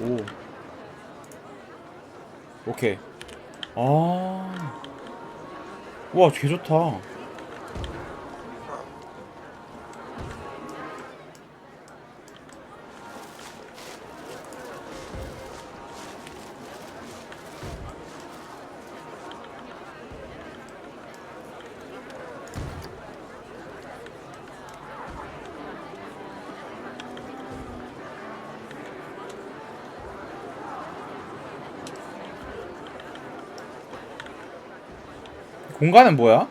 오. 오케이. 아. 와, 개 좋다. 공간은 뭐야?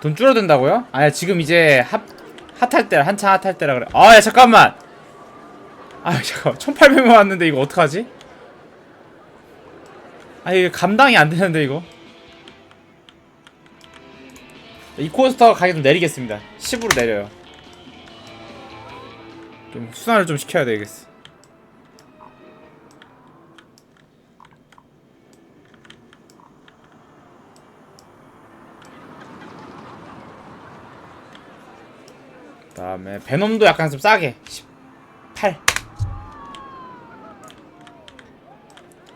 돈 줄어든다고요? 아야 지금 이제 핫 핫할 때라 한창 핫할 때라 그래. 아야 잠깐만. 아 잠깐 1,800만 왔는데 이거 어떡하지? 아 이거 감당이 안 되는데 이거. 이 코스터 가격 좀 내리겠습니다. 10으로 내려요. 좀 순환을 좀 시켜야 되겠어. 그 다음에 베놈도 약간 좀 싸게 18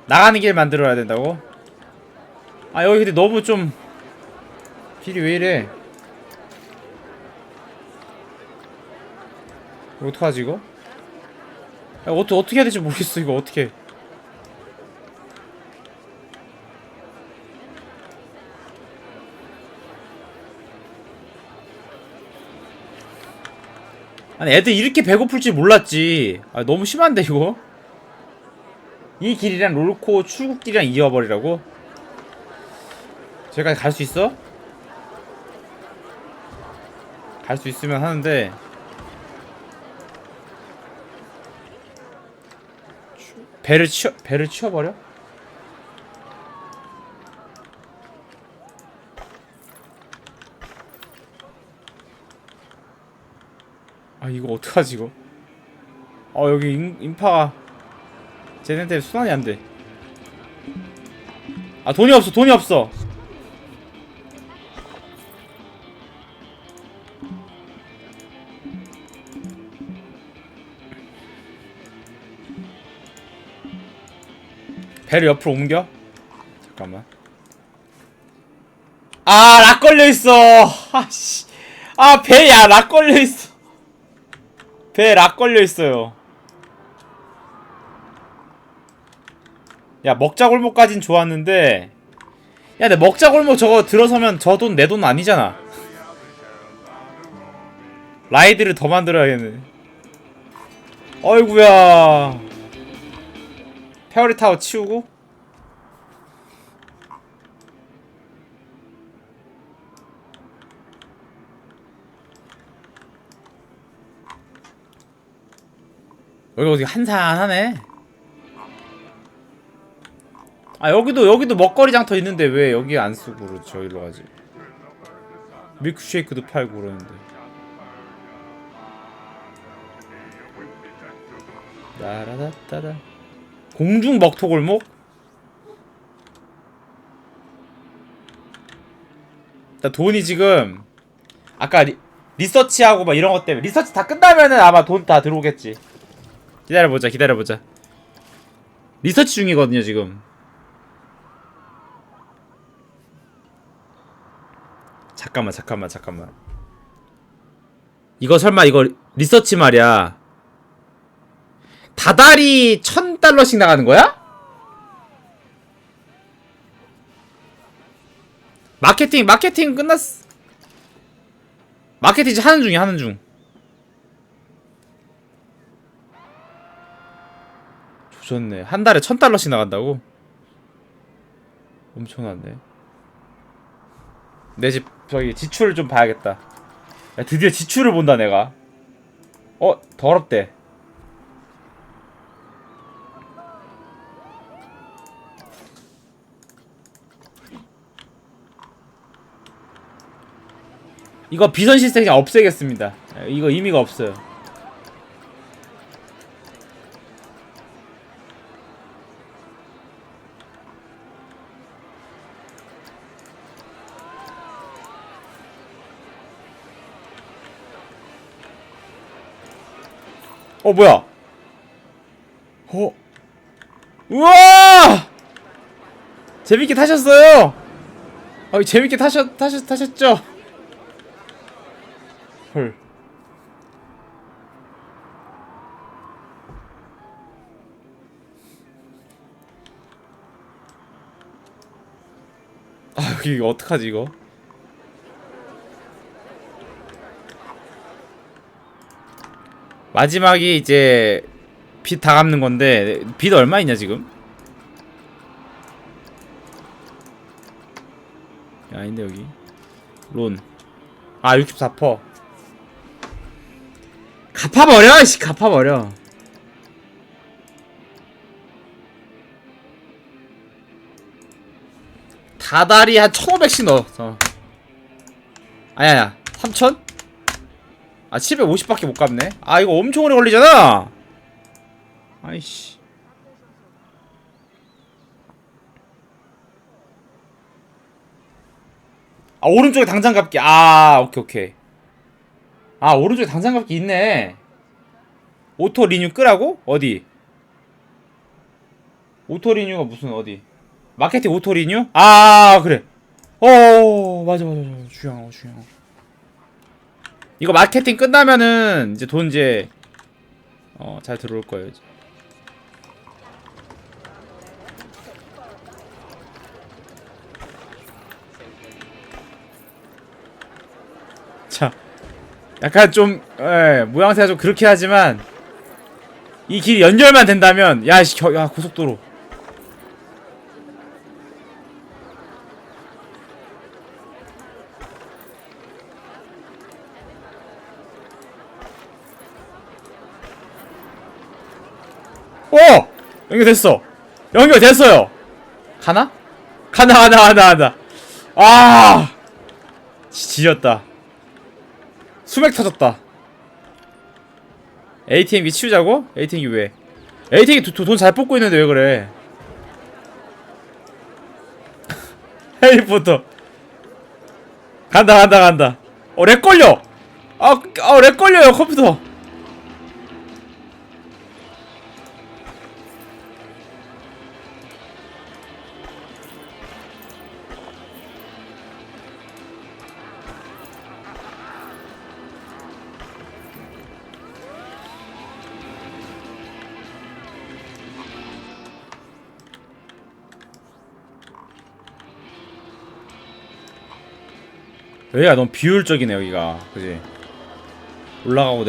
나가는 길 만들어야 된다고? 아 여기 근데 너무 좀 길이 왜 이래? 어떡하지 이거? 야, 어떻게 어떻게 해야 될지 모르겠어 이거 어떻게? 아니 애들 이렇게 배고플 줄 몰랐지. 아 너무 심한데 이거? 이 길이랑 롤코 출국길이랑 이어버리라고? 저기까지 갈 수 있어? 갈 수 있으면 하는데 배를 치워 배를 치워버려? 아 이거 어떡하지 이거? 어 여기 인, 인파가 쟤네한테 순환이 안돼. 아 돈이 없어 돈이 없어 배를 옆으로 옮겨? 잠깐만. 아 락 걸려있어. 아씨. 아 배야 락 걸려있어. 배에 락 걸려있어요. 야 먹자골목까진 좋았는데. 야내 먹자골목 저거 들어서면 저 돈 내 돈 아니잖아. 라이드를 더 만들어야겠네. 어이구야 페어리 타워 치우고. 여기 어디 한산하네. 아 여기도 여기도 먹거리 장터 있는데 왜 여기 안 쓰고 저기로 가지. 밀크쉐이크도 팔고 그러는데. 따라다따라 공중 먹토 골목? 나 돈이 지금 아까 리, 리서치하고 막 이런 것 때문에 리서치 다 끝나면은 아마 돈 다 들어오겠지. 기다려보자 기다려보자. 리서치 중이거든요 지금. 잠깐만 잠깐만 잠깐만. 이거 설마 이거 리서치 말이야. 다달이 천 달러씩 나가는 거야? 마케팅 마케팅 끝났어 마케팅 하는 중이야 하는 중. 조졌네. 한 달에 천 달러씩 나간다고? 엄청나네. 내 집 저기 지출을 좀 봐야겠다. 야, 드디어 지출을 본다 내가. 어 더럽대 이거 비선 시스템 그냥 없애겠습니다. 예, 이거 의미가 없어요. 어 뭐야? 어? 우와! 재밌게 타셨어요? 아 재밌게 타셨 타셨 타셨죠? 헐. 아 여기 이거 어떡하지 이거? 마지막이 이제 빚 다 갚는 건데 빚 얼마 있냐 지금? 야, 아닌데 여기 론. 아 64퍼. 갚아버려 씨 갚아버려. 다달이 한 1500씩 넣었어. 아야야 3000? 아 750밖에 못 갚네 아 이거 엄청 오래 걸리잖아 아이씨 아 오른쪽에 당장 갚기 아 오케이 오케이 아 오른쪽에 갚기 있네 오토 리뉴 끄라고? 어디? 오토 리뉴가 무슨 어디? 마케팅 오토 리뉴? 아 그래 어 맞아 맞아 맞아 중요한 거 이거 마케팅 끝나면은 이제 돈 이제 어 잘 들어올 거예요 이제. 약간 좀 예, 모양새가 좀 그렇게 하지만 이 길이 연결만 된다면 야, 씨, 겨, 야 고속도로 오! 연결됐어. 연결됐어요. 가나? 가나, 가나, 가나, 가나. 아! 지- 지렸다. 수맥 터졌다. ATM기 치우자고? ATM기 왜? ATM기 돈 잘 뽑고 있는데 왜 그래? 해리포터. 간다, 간다, 간다. 어, 렉 걸려! 아, 아, 렉 걸려요, 컴퓨터. 여기가 너무 비효율적이네 여기가. 그지? 올라가고 내